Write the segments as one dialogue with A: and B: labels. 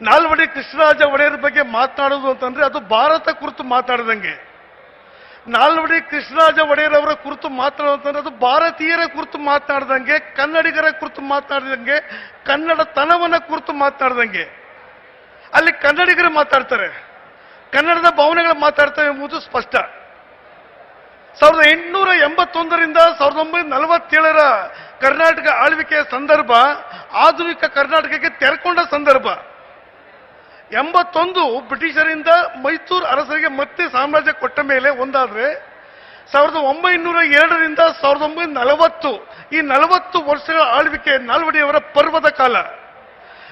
A: ನಾಲ್ವಡಿ ಕೃಷ್ಣರಾಜ ಒಡೆಯರ ಬಗ್ಗೆ ಮಾತನಾಡೋದು ಅಂತಂದ್ರೆ ಅದು ಭಾರತ ಕುರಿತು ಮಾತಾಡದಂಗೆ. ನಾಲ್ವಡಿ ಕೃಷ್ಣರಾಜ ಒಡೆಯರವರ ಕುರಿತು ಮಾತನಾಡೋದು ಅಂತಂದ್ರೆ ಅದು ಭಾರತೀಯರ ಕುರಿತು ಮಾತನಾಡದಂಗೆ ಕನ್ನಡಿಗರ ಕುರಿತು ಮಾತನಾಡದಂಗೆ ಕನ್ನಡ ತನವನ ಕುರಿತು ಮಾತನಾಡದಂಗೆ ಅಲ್ಲಿ ಕನ್ನಡಿಗರು ಮಾತಾಡ್ತಾರೆ, ಕನ್ನಡದ ಭಾವನೆಗಳು ಮಾತಾಡ್ತವೆ ಎಂಬುದು ಸ್ಪಷ್ಟ. ಸಾವಿರದ ಎಂಟುನೂರ ಎಂಬತ್ತೊಂದರಿಂದ ಸಾವಿರದ ಒಂಬೈನೂರ ನಲವತ್ತೇಳರ ಕರ್ನಾಟಕ ಆಳ್ವಿಕೆಯ ಸಂದರ್ಭ, ಆಧುನಿಕ ಕರ್ನಾಟಕಕ್ಕೆ ತೆರೆಕೊಂಡ ಸಂದರ್ಭ. ಎಂಬತ್ತೊಂದು ಬ್ರಿಟಿಷರಿಂದ ಮೈಸೂರು ಅರಸರಿಗೆ ಮತ್ತೆ ಸಾಮ್ರಾಜ್ಯ ಕೊಟ್ಟ ಮೇಲೆ ಒಂದಾದ್ರೆ ಸಾವಿರದ ಒಂಬೈನೂರ ಎರಡರಿಂದ ಸಾವಿರದ ಒಂಬೈನೂರ ನಲವತ್ತು. ಈ ನಲವತ್ತು ವರ್ಷಗಳ ಆಳ್ವಿಕೆ ನಾಲ್ವಡಿಯವರ ಪರ್ವದ ಕಾಲ.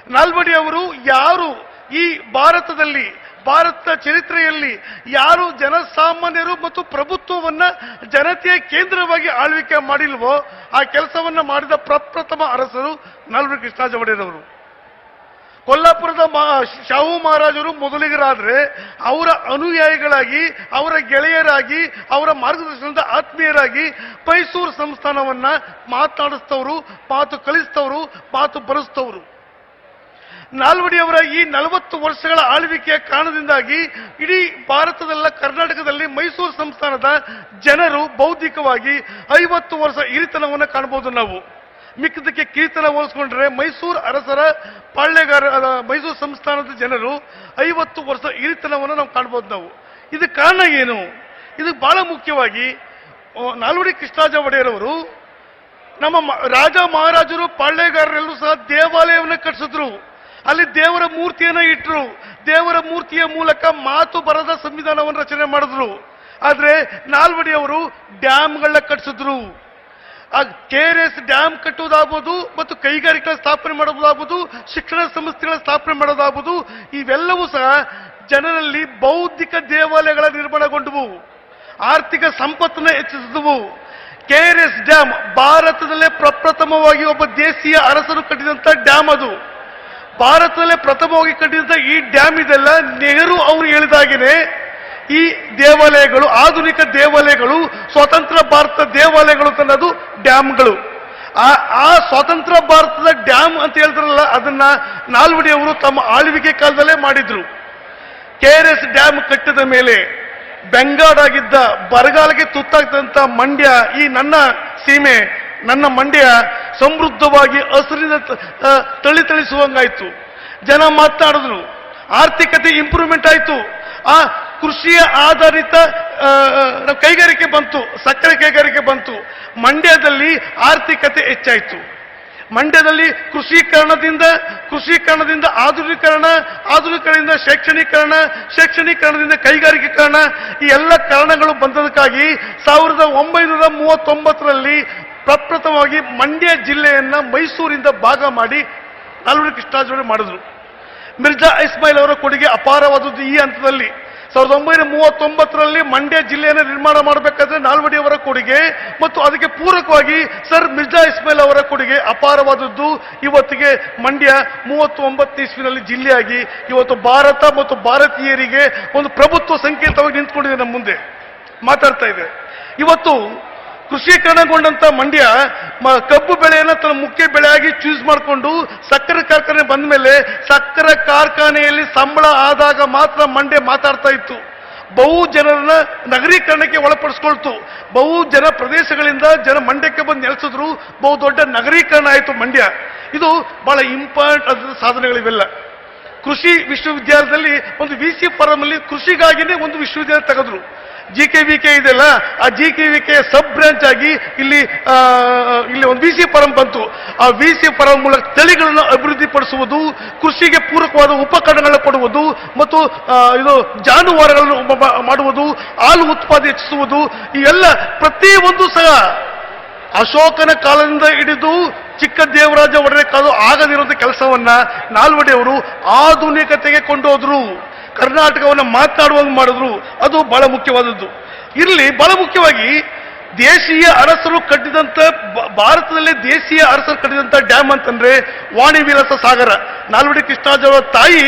A: ನಾಲ್ವಡಿ ಅವರು ಯಾರು? ಈ ಭಾರತದಲ್ಲಿ, ಭಾರತದ ಚರಿತ್ರೆಯಲ್ಲಿ ಯಾರು ಜನಸಾಮಾನ್ಯರು ಮತ್ತು ಪ್ರಭುತ್ವವನ್ನ ಜನತೆಯ ಕೇಂದ್ರವಾಗಿ ಆಳ್ವಿಕೆ ಮಾಡಿಲ್ವೋ, ಆ ಕೆಲಸವನ್ನ ಮಾಡಿದ ಪ್ರಪ್ರಥಮ ಅರಸರು ನಾಲ್ವಡಿ ಕೃಷ್ಣಾಜ ಒಡೆಯರವರು. ಕೊಲ್ಲಾಪುರದ ಶಾಹು ಮಹಾರಾಜರು ಮೊದಲಿಗರಾದ್ರೆ ಅವರ ಅನುಯಾಯಿಗಳಾಗಿ, ಅವರ ಗೆಳೆಯರಾಗಿ, ಅವರ ಮಾರ್ಗದರ್ಶನದ ಆತ್ಮೀಯರಾಗಿ ಮೈಸೂರು ಸಂಸ್ಥಾನವನ್ನ ಮಾತನಾಡಿಸ್ತವರು, ಮಾತು ಕಲಿಸ್ತವರು, ಮಾತು ಬರೆಸ್ತವರು. ನಾಲ್ವಡಿಯವರ ಈ ನಲವತ್ತು ವರ್ಷಗಳ ಆಳ್ವಿಕೆಯ ಕಾರಣದಿಂದಾಗಿ ಇಡೀ ಭಾರತದಲ್ಲ ಕರ್ನಾಟಕದಲ್ಲಿ ಮೈಸೂರು ಸಂಸ್ಥಾನದ ಜನರು ಬೌದ್ಧಿಕವಾಗಿ ಐವತ್ತು ವರ್ಷ ಹಿರಿತನವನ್ನು ಕಾಣಬಹುದು ನಾವು. ಮಿಕ್ಕದಕ್ಕೆ ಕೀರ್ತನ ಹೋಲಿಸ್ಕೊಂಡ್ರೆ ಮೈಸೂರು ಅರಸರ ಪಾಳ್ಯಗಾರ ಮೈಸೂರು ಸಂಸ್ಥಾನದ ಜನರು ಐವತ್ತು ವರ್ಷ ಹಿರಿತನವನ್ನು ನಾವು ಕಾಣ್ಬೋದು ನಾವು. ಇದು ಕಾರಣ ಏನು? ಇದು ಬಹಳ ಮುಖ್ಯವಾಗಿ ನಾಲ್ವಡಿ ಕೃಷ್ಣರಾಜ ಒಡೆಯರವರು ನಮ್ಮ ರಾಜ ಮಹಾರಾಜರು ಪಾಳ್ಯಗಾರರೆಲ್ಲರೂ ಸಹ ದೇವಾಲಯವನ್ನು ಕಟ್ಟಿಸಿದ್ರು. ಅಲ್ಲಿ ದೇವರ ಮೂರ್ತಿಯನ್ನು ಇಟ್ಟರು ದೇವರ ಮೂರ್ತಿಯ ಮೂಲಕ ಮಾತು ಬರದ ಸಂವಿಧಾನವನ್ನು ರಚನೆ ಮಾಡಿದ್ರು. ಆದರೆ ನಾಲ್ವಡಿ ಅವರು ಡ್ಯಾಮ್ಗಳನ್ನ ಕಟ್ಟಿಸಿದ್ರು. ಕೆ ಆರ್ ಎಸ್ ಡ್ಯಾಮ್ ಕಟ್ಟುವುದಾಗಬಹುದು ಮತ್ತು ಕೈಗಾರಿಕೆಗಳ ಸ್ಥಾಪನೆ ಮಾಡೋದಾಗಬಹುದು ಶಿಕ್ಷಣ ಸಂಸ್ಥೆಗಳ ಸ್ಥಾಪನೆ ಮಾಡೋದಾಗಬಹುದು ಇವೆಲ್ಲವೂ ಸಹ ಜನರಲ್ಲಿ ಬೌದ್ಧಿಕ ದೇವಾಲಯಗಳ ನಿರ್ಮಾಣಗೊಂಡವು, ಆರ್ಥಿಕ ಸಂಪತ್ತನ್ನು ಹೆಚ್ಚಿಸಿದವು. ಕೆ ಆರ್ ಎಸ್ ಡ್ಯಾಮ್ ಭಾರತದಲ್ಲೇ ಪ್ರಪ್ರಥಮವಾಗಿ ಒಬ್ಬ ದೇಶೀಯ ಅರಸರು ಕಟ್ಟಿದಂತ ಡ್ಯಾಮ್ ಅದು. ಭಾರತದಲ್ಲೇ ಪ್ರಥಮವಾಗಿ ಕಟ್ಟಿದಂಥ ಈ ಡ್ಯಾಮ್ ಇದೆಲ್ಲ ನೆಹರು ಅವರು ಹೇಳಿದಾಗೇನೆ ಈ ದೇವಾಲಯಗಳು, ಆಧುನಿಕ ದೇವಾಲಯಗಳು, ಸ್ವತಂತ್ರ ಭಾರತ ದೇವಾಲಯಗಳು ಅನ್ನೋದು ಡ್ಯಾಮ್ಗಳು. ಆ ಆ ಸ್ವತಂತ್ರ ಭಾರತದ ಡ್ಯಾಮ್ ಅಂತ ಹೇಳ್ತಾರಲ್ಲ, ಅದನ್ನ ನಾಲ್ವಡಿಯವರು ತಮ್ಮ ಆಳ್ವಿಕೆ ಕಾಲದಲ್ಲೇ ಮಾಡಿದ್ರು. ಕೆ ಆರ್ ಎಸ್ ಡ್ಯಾಮ್ ಕಟ್ಟಿದ ಮೇಲೆ ಬೆಂಗಾಡಾಗಿದ್ದ ಬರಗಾಲಕ್ಕೆ ತುತ್ತಾಗ್ತಂತ ಮಂಡ್ಯ, ಈ ನನ್ನ ಸೀಮೆ, ನನ್ನ ಮಂಡ್ಯ ಸಮೃದ್ಧವಾಗಿ ಹಸಿರಿನ ತಳಿ ತಳಿಸುವಂಗಾಯ್ತು ಜನ ಮಾತನಾಡಿದ್ರು. ಆರ್ಥಿಕತೆ ಇಂಪ್ರೂವ್ಮೆಂಟ್ ಆಯಿತು. ಆ ಕೃಷಿಯ ಆಧಾರಿತ ಕೈಗಾರಿಕೆ ಬಂತು, ಸಕ್ಕರೆ ಕೈಗಾರಿಕೆ ಬಂತು. ಮಂಡ್ಯದಲ್ಲಿ ಆರ್ಥಿಕತೆ ಹೆಚ್ಚಾಯಿತು. ಮಂಡ್ಯದಲ್ಲಿ ಕೃಷೀಕರಣದಿಂದ ಕೃಷೀಕರಣದಿಂದ ಆಧುನೀಕರಣ, ಆಧುನೀಕರಣದಿಂದ ಶೈಕ್ಷಣೀಕರಣ, ಶೈಕ್ಷಣೀಕರಣದಿಂದ ಕೈಗಾರಿಕೀಕರಣ, ಈ ಎಲ್ಲ ಕಾರಣಗಳು ಬಂದದಕ್ಕಾಗಿ ಸಾವಿರದ ಒಂಬೈನೂರ ಮೂವತ್ತೊಂಬತ್ತರಲ್ಲಿ ಪ್ರಪ್ರಥಮವಾಗಿ ಮಂಡ್ಯ ಜಿಲ್ಲೆಯನ್ನು ಮೈಸೂರಿಂದ ಭಾಗ ಮಾಡಿ ನಾಲ್ವಡಿ ಕೃಷ್ಣರಾಜರು ಮಾಡಿದ್ರು. ಮಿರ್ಜಾ ಇಸ್ಮಾಯಿಲ್ ಅವರ ಕೊಡುಗೆ ಅಪಾರವಾದದ್ದು ಈ ಹಂತದಲ್ಲಿ. ಸಾವಿರದ ಒಂಬೈನೂರ ಮೂವತ್ತೊಂಬತ್ತರಲ್ಲಿ ಮಂಡ್ಯ ಜಿಲ್ಲೆಯನ್ನು ನಿರ್ಮಾಣ ಮಾಡಬೇಕಾದ್ರೆ ನಾಲ್ವಡಿ ಅವರ ಕೊಡುಗೆ ಮತ್ತು ಅದಕ್ಕೆ ಪೂರಕವಾಗಿ ಸರ್ ಮಿರ್ಜಾ ಇಸ್ಮೇಲ್ ಅವರ ಕೊಡುಗೆ ಅಪಾರವಾದದ್ದು. ಇವತ್ತಿಗೆ ಮಂಡ್ಯ ಮೂವತ್ತು ಒಂಬತ್ತು ಇಸ್ವಿನಲ್ಲಿ ಜಿಲ್ಲೆಯಾಗಿ ಇವತ್ತು ಭಾರತ ಮತ್ತು ಭಾರತೀಯರಿಗೆ ಒಂದು ಪ್ರಭುತ್ವ ಸಂಕೇತವಾಗಿ ನಿಂತ್ಕೊಂಡಿದೆ ನಮ್ಮ ಮುಂದೆ. ಮಾತಾಡ್ತಾ ಇದೆ. ಇವತ್ತು ಕೃಷೀಕರಣಗೊಂಡಂತ ಮಂಡ್ಯ ಕಬ್ಬು ಬೆಳೆಯನ್ನ ತನ್ನ ಮುಖ್ಯ ಬೆಳೆಯಾಗಿ ಚೂಸ್ ಮಾಡಿಕೊಂಡು ಸಕ್ಕರೆ ಕಾರ್ಖಾನೆ ಬಂದ ಮೇಲೆ ಸಕ್ಕರೆ ಕಾರ್ಖಾನೆಯಲ್ಲಿ ಸಂಬಳ ಆದಾಗ ಮಾತ್ರ ಮಂಡ್ಯ ಮಾತಾಡ್ತಾ ಇತ್ತು. ಬಹು ಜನರನ್ನ ನಗರೀಕರಣಕ್ಕೆ ಒಳಪಡಿಸ್ಕೊಳ್ತು. ಬಹು ಜನ ಪ್ರದೇಶಗಳಿಂದ ಜನ ಮಂಡ್ಯಕ್ಕೆ ಬಂದು ನೆಲೆಸಿದ್ರು. ಬಹು ದೊಡ್ಡ ನಗರೀಕರಣ ಆಯಿತು ಮಂಡ್ಯ. ಇದು ಬಹಳ ಇಂಪಾರ್ಟೆಂಟ್ ಸಾಧನೆಗಳಿವೆಲ್ಲ. ಕೃಷಿ ವಿಶ್ವವಿದ್ಯಾಲಯದಲ್ಲಿ ಒಂದು ವಿ ಸಿ ಫಾರಂ ಅಲ್ಲಿ ಕೃಷಿಗಾಗಿನೇ ಒಂದು ವಿಶ್ವವಿದ್ಯಾಲಯ ತೆಗೆದ್ರು. ಜಿ ಕೆ ವಿ ಕೆ ಇದೆಯಲ್ಲ, ಆ G K V K sub branch ಆಗಿ ಇಲ್ಲಿ ಇಲ್ಲಿ ಒಂದು ವಿ ಸಿ ಫಾರಂ ಬಂತು. ಆ ವಿ ಸಿ ಫಾರಂ ಮೂಲಕ ತಳಿಗಳನ್ನು ಅಭಿವೃದ್ಧಿಪಡಿಸುವುದು, ಕೃಷಿಗೆ ಪೂರಕವಾದ ಉಪಕರಣಗಳನ್ನು ಕೊಡುವುದು ಮತ್ತು ಇದು ಜಾನುವಾರುಗಳನ್ನು ಮಾಡುವುದು, ಹಾಲು ಉತ್ಪಾದನೆ ಹೆಚ್ಚಿಸುವುದು ಇವೆಲ್ಲ ಪ್ರತಿಯೊಂದು ಸಹ ಅಶೋಕನ ಕಾಲದಿಂದ ಹಿಡಿದು ಚಿಕ್ಕ ದೇವರಾಜ ಒಡೆಯ ಕಾಲು ಆಗದಿರುವಂತ ಕೆಲಸವನ್ನ ನಾಲ್ವಡಿ ಅವರು ಆಧುನಿಕತೆಗೆ ಕೊಂಡೋದ್ರು. ಕರ್ನಾಟಕವನ್ನು ಮಾತನಾಡುವಂಗೆ ಮಾಡಿದ್ರು, ಅದು ಬಹಳ ಮುಖ್ಯವಾದದ್ದು. ಇಲ್ಲಿ ಬಹಳ ಮುಖ್ಯವಾಗಿ ದೇಶೀಯ ಅರಸರು ಕಟ್ಟಿದಂತ ಭಾರತದಲ್ಲಿ ದೇಶೀಯ ಅರಸರು ಕಟ್ಟಿದಂತ ಡ್ಯಾಮ್ ಅಂತಂದ್ರೆ ವಾಣಿ ವಿಲಾಸ ಸಾಗರ. ನಾಲ್ವಡಿ ಕೃಷ್ಣರಾಜ ಅವರ ತಾಯಿ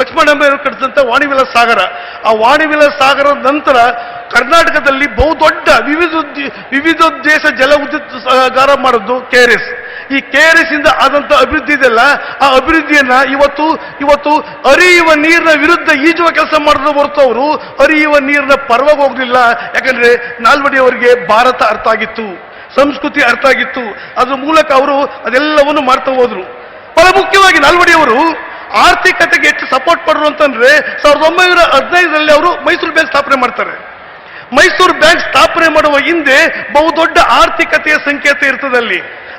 A: ಲಕ್ಷ್ಮಣಂಬೆಯವರು ಕಟ್ಟಿದಂತ ವಾಣಿ ವಿಲಾಸ ಸಾಗರ. ಆ ವಾಣಿ ವಿಲಾಸ ಸಾಗರದ ನಂತರ ಕರ್ನಾಟಕದಲ್ಲಿ ಬಹುದೊಡ್ಡ ವಿವಿಧ ವಿವಿಧೋದ್ದೇಶ ಜಲ ಉದ್ಯುತ್ ಮಾಡಿದ್ದು ಕೆ ಆರ್ ಎಸ್. ಈ ಕೆ ಆರ್ ಎಸ್ ಇಂದ ಆದಂತ ಅಭಿವೃದ್ಧಿ ಇದೆಯಲ್ಲ, ಆ ಅಭಿವೃದ್ಧಿಯನ್ನ ಇವತ್ತು ಇವತ್ತು ಅರಿಯುವ ನೀರಿನ ವಿರುದ್ಧ ಈಜುವ ಕೆಲಸ ಮಾಡಿದ್ರು ಹೊರತು ಅವರು ಹರಿಯುವ ನೀರಿನ ಪರವಾಗಿ ಹೋಗ್ಲಿಲ್ಲ ಯಾಕಂದ್ರೆ ನಾಲ್ವಡಿ ಅವರಿಗೆ ಭಾರತ ಅರ್ಥ ಆಗಿತ್ತು, ಸಂಸ್ಕೃತಿ ಅರ್ಥ ಆಗಿತ್ತು. ಅದ್ರ ಮೂಲಕ ಅವರು ಅದೆಲ್ಲವನ್ನು ಮಾಡ್ತಾ ಹೋದ್ರು. ಬಹಳ ಮುಖ್ಯವಾಗಿ ನಾಲ್ವಡಿಯವರು ಆರ್ಥಿಕತೆಗೆ ಹೆಚ್ಚು ಸಪೋರ್ಟ್ ಪಡ್ರು ಅಂತಂದ್ರೆ ಸಾವಿರದ ಒಂಬೈನೂರ ಹದಿನೈದರಲ್ಲಿ ಅವರು ಮೈಸೂರು ಬ್ಯಾಂಕ್ ಸ್ಥಾಪನೆ ಮಾಡ್ತಾರೆ. ಮೈಸೂರು ಬ್ಯಾಂಕ್ ಸ್ಥಾಪನೆ ಮಾಡುವ ಹಿಂದೆ ಬಹುದೊಡ್ಡ ಆರ್ಥಿಕತೆಯ ಸಂಕೇತ ಇರ್ತದೆ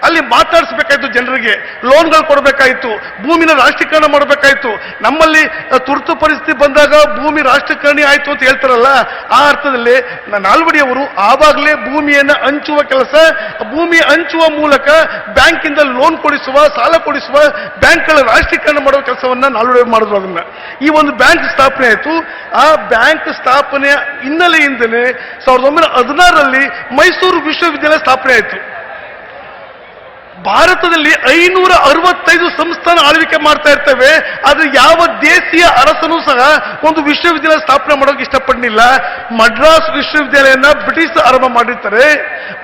A: ಅಲ್ಲಿ ಮಾತಾಡಿಸ್ಬೇಕಾಯ್ತು ಜನರಿಗೆ, ಲೋನ್ಗಳು ಕೊಡಬೇಕಾಯ್ತು, ಭೂಮಿನ ರಾಷ್ಟ್ರೀಕರಣ ಮಾಡಬೇಕಾಯ್ತು. ನಮ್ಮಲ್ಲಿ ತುರ್ತು ಪರಿಸ್ಥಿತಿ ಬಂದಾಗ ಭೂಮಿ ರಾಷ್ಟ್ರೀಕರಣ ಆಯ್ತು ಅಂತ ಹೇಳ್ತಾರಲ್ಲ, ಆ ಅರ್ಥದಲ್ಲಿ ನಾಲ್ವಡಿಯವರು ಆವಾಗಲೇ ಭೂಮಿಯನ್ನು ಹಂಚುವ ಕೆಲಸ, ಭೂಮಿ ಹಂಚುವ ಮೂಲಕ ಬ್ಯಾಂಕಿಂದ ಲೋನ್ ಕೊಡಿಸುವ, ಸಾಲ ಕೊಡಿಸುವ, ಬ್ಯಾಂಕ್ಗಳ ರಾಷ್ಟ್ರೀಕರಣ ಮಾಡುವ ಕೆಲಸವನ್ನ ನಾಲ್ವಡಿ ಮಾಡಿದ್ರು ಅದನ್ನ. ಈ ಒಂದು ಬ್ಯಾಂಕ್ ಸ್ಥಾಪನೆ ಆಯಿತು. ಆ ಬ್ಯಾಂಕ್ ಸ್ಥಾಪನೆಯ ಹಿನ್ನೆಲೆಯಿಂದಲೇ ಸಾವಿರದ ಒಂಬೈನೂರ ಹದಿನಾರರಲ್ಲಿ ಮೈಸೂರು ವಿಶ್ವವಿದ್ಯಾಲಯ ಸ್ಥಾಪನೆ ಆಯಿತು. ಭಾರತದಲ್ಲಿ ಐನೂರ ಅರವತ್ತೈದು ಸಂಸ್ಥಾನ ಆಳ್ವಿಕೆ ಮಾಡ್ತಾ ಇರ್ತವೆ. ಆದ್ರೆ ಯಾವ ದೇಶೀಯ ಅರಸನು ಸಹ ಒಂದು ವಿಶ್ವವಿದ್ಯಾಲಯ ಸ್ಥಾಪನೆ ಮಾಡೋಕೆ ಇಷ್ಟಪಡಲಿಲ್ಲ. ಮಡ್ರಾಸ್ ವಿಶ್ವವಿದ್ಯಾಲಯನ ಬ್ರಿಟಿಷ್ ಆರಂಭ ಮಾಡಿರ್ತಾರೆ.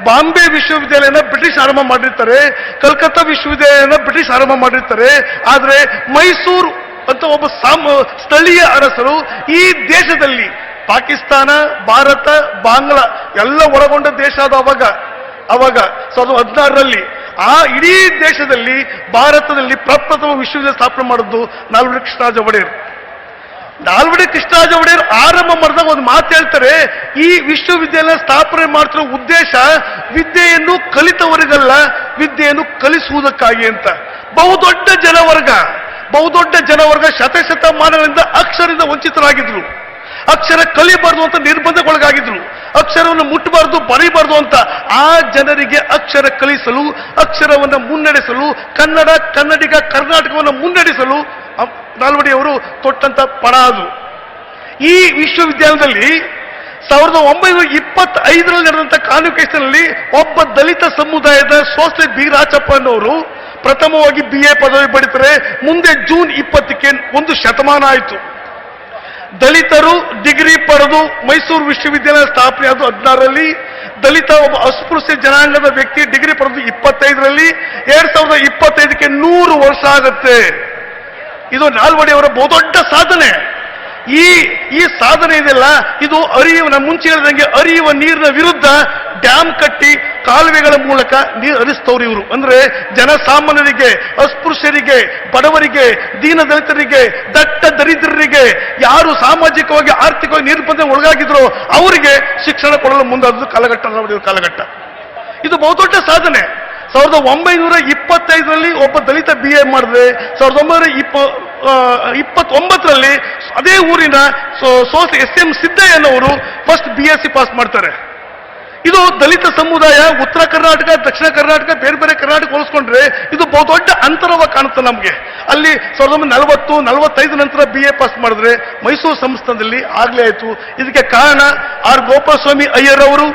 A: ಬಾಂಬೆ ವಿಶ್ವವಿದ್ಯಾಲಯನ ಬ್ರಿಟಿಷ್ ಆರಂಭ ಮಾಡಿರ್ತಾರೆ. ಕಲ್ಕತ್ತಾ ವಿಶ್ವವಿದ್ಯಾಲಯನ ಬ್ರಿಟಿಷ್ ಆರಂಭ ಮಾಡಿರ್ತಾರೆ. ಆದ್ರೆ ಮೈಸೂರು ಅಂತ ಒಬ್ಬ ಸ್ಥಳೀಯ ಅರಸರು ಈ ದೇಶದಲ್ಲಿ ಪಾಕಿಸ್ತಾನ, ಭಾರತ, ಬಾಂಗ್ಲಾ ಎಲ್ಲ ಒಳಗೊಂಡ ದೇಶ ಅದು ಅವಾಗ. ಅವಾಗ ಸಾವಿರದ ಹದಿನಾರರಲ್ಲಿ ಆ ಇಡೀ ದೇಶದಲ್ಲಿ ಭಾರತದಲ್ಲಿ ಪ್ರಪ್ರಥಮ ವಿಶ್ವವಿದ್ಯಾಲಯ ಸ್ಥಾಪನೆ ಮಾಡಿದ್ದು ನಾಲ್ವಡಿ ಕೃಷ್ಣರಾಜ ಒಡೆಯರ್. ನಾಲ್ವಡಿ ಕೃಷ್ಣರಾಜ ಒಡೆಯರ್ ಆರಂಭ ಮಾಡಿದಾಗ ಒಂದು ಮಾತು ಹೇಳ್ತಾರೆ, ಈ ವಿಶ್ವವಿದ್ಯಾಲಯ ಸ್ಥಾಪನೆ ಮಾಡ್ತಿರೋ ಉದ್ದೇಶ ವಿದ್ಯೆಯನ್ನು ಕಲಿತವರಿಗಲ್ಲ, ವಿದ್ಯೆಯನ್ನು ಕಲಿಸುವುದಕ್ಕಾಗಿ ಅಂತ. ಬಹುದೊಡ್ಡ ಜನವರ್ಗ ಬಹುದೊಡ್ಡ ಜನವರ್ಗ ಶತಶತಮಾನಗಳಿಂದ ಅಕ್ಷರದಿಂದ ವಂಚಿತರಾಗಿದ್ರು ಅಕ್ಷರ ಕಲಿಬಾರ್ದು ಅಂತ ನಿರ್ಬಂಧಕ್ಕೊಳಗಾಗಿದ್ರು. ಅಕ್ಷರವನ್ನು ಮುಟ್ಟಬಾರ್ದು ಬರೀಬಾರ್ದು ಅಂತ ಆ ಜನರಿಗೆ ಅಕ್ಷರ ಕಲಿಸಲು, ಅಕ್ಷರವನ್ನು ಮುನ್ನಡೆಸಲು, ಕನ್ನಡ, ಕನ್ನಡಿಗ, ಕರ್ನಾಟಕವನ್ನು ಮುನ್ನಡೆಸಲು ನಾಲ್ವಡಿಯವರು ತೊಟ್ಟಂತ ಪಣ ಅದು. ಈ ವಿಶ್ವವಿದ್ಯಾಲಯದಲ್ಲಿ ಸಾವಿರದ ಒಂಬೈನೂರ ಇಪ್ಪತ್ತೈದರಲ್ಲಿ ನಡೆದಂತ ಕಾನ್ವಿಕೇಶನ್ನಲ್ಲಿ ಒಬ್ಬ ದಲಿತ ಸಮುದಾಯದ ಸೋಸ್ತೆ ಬಿ ರಾಜಪ್ಪ ಅನ್ನೋರು ಪ್ರಥಮವಾಗಿ ಬಿ ಎ ಪದವಿ ಪಡಿತಾರೆ. ಮುಂದೆ ಜೂನ್ ಇಪ್ಪತ್ತಕ್ಕೆ ಒಂದು ಶತಮಾನ ಆಯಿತು. ದಲಿತರು ಡಿಗ್ರಿ ಪಡೆದು ಮೈಸೂರು ವಿಶ್ವವಿದ್ಯಾಲಯ ಸ್ಥಾಪನೆ ಅದು ಹದಿನಾರರಲ್ಲಿ ದಲಿತ ಒಬ್ಬ ಅಸ್ಪೃಶ್ಯ ಜನಾಂಗದ ವ್ಯಕ್ತಿ ಡಿಗ್ರಿ ಪಡೆದು ಇಪ್ಪತ್ತೈದರಲ್ಲಿ ಎರಡ್ ಸಾವಿರದ ಇಪ್ಪತ್ತೈದಕ್ಕೆ ನೂರು ವರ್ಷ ಆಗುತ್ತೆ. ಇದು ನಾಲ್ವಡಿಯವರ ಬಹುದೊಡ್ಡ ಸಾಧನೆ. ಈ ಈ ಸಾಧನೆ ಇದೆಯಲ್ಲ, ಇದು ಅರಿಯುವ ಮುಂಚೆ ಹೇಳಿದಂಗೆ ಅರಿಯುವ ನೀರಿನ ವಿರುದ್ಧ ಡ್ಯಾಮ್ ಕಟ್ಟಿ ಕಾಲುವೆಗಳ ಮೂಲಕ ನೀರು ಹರಿಸ್ತವ್ರು ಇವರು. ಅಂದ್ರೆ ಜನಸಾಮಾನ್ಯರಿಗೆ, ಅಸ್ಪೃಶ್ಯರಿಗೆ, ಬಡವರಿಗೆ ದೀನ ದಲಿತರಿಗೆ ದಟ್ಟ ದರಿದ್ರರಿಗೆ, ಯಾರು ಸಾಮಾಜಿಕವಾಗಿ, ಆರ್ಥಿಕವಾಗಿ ನಿರ್ಬಂಧ ಒಳಗಾಗಿದ್ರು ಅವರಿಗೆ ಶಿಕ್ಷಣ ಕೊಡಲು ಮುಂದಾದದ್ದು ಕಾಲಘಟ್ಟ ಕಾಲಘಟ್ಟ. ಇದು ಬಹುದೊಡ್ಡ ಸಾಧನೆ. ಸಾವಿರದ ಒಂಬೈನೂರ ಇಪ್ಪತ್ತೈದರಲ್ಲಿ ಒಬ್ಬ ದಲಿತ ಬಿ ಎ ಮಾಡಿದ್ರೆ, ಸಾವಿರದ ಒಂಬೈನೂರ ಇಪ್ಪ ಇಪ್ಪತ್ತೊಂಬತ್ತರಲ್ಲಿ ಅದೇ ಊರಿನ S M ಸಿದ್ದಯ್ಯನವರು first B S C pass ಮಾಡ್ತಾರೆ. ಇದು ದಲಿತ ಸಮುದಾಯ, ಉತ್ತರ ಕರ್ನಾಟಕ, ದಕ್ಷಿಣ ಕರ್ನಾಟಕ, ಬೇರೆ ಬೇರೆ ಕರ್ನಾಟಕ ಹೋಲಿಸ್ಕೊಂಡ್ರೆ ಇದು ಬಹುದೊಡ್ಡ ಅಂತರವಾಗಿ ಕಾಣುತ್ತೆ ನಮಗೆ. ಅಲ್ಲಿ ಸಾವಿರದ ಒಂಬೈನೂರ ನಲವತ್ತು, ನಲವತ್ತೈದು ನಂತರ ಬಿ ಎ ಪಾಸ್ ಮಾಡಿದ್ರೆ ಮೈಸೂರು ಸಂಸ್ಥಾನದಲ್ಲಿ ಆಗ್ಲೇ ಆಯಿತು. ಇದಕ್ಕೆ ಕಾರಣ ಆರ್ ಗೋಪಾಲಸ್ವಾಮಿ ಅಯ್ಯರ್ ಅವರು,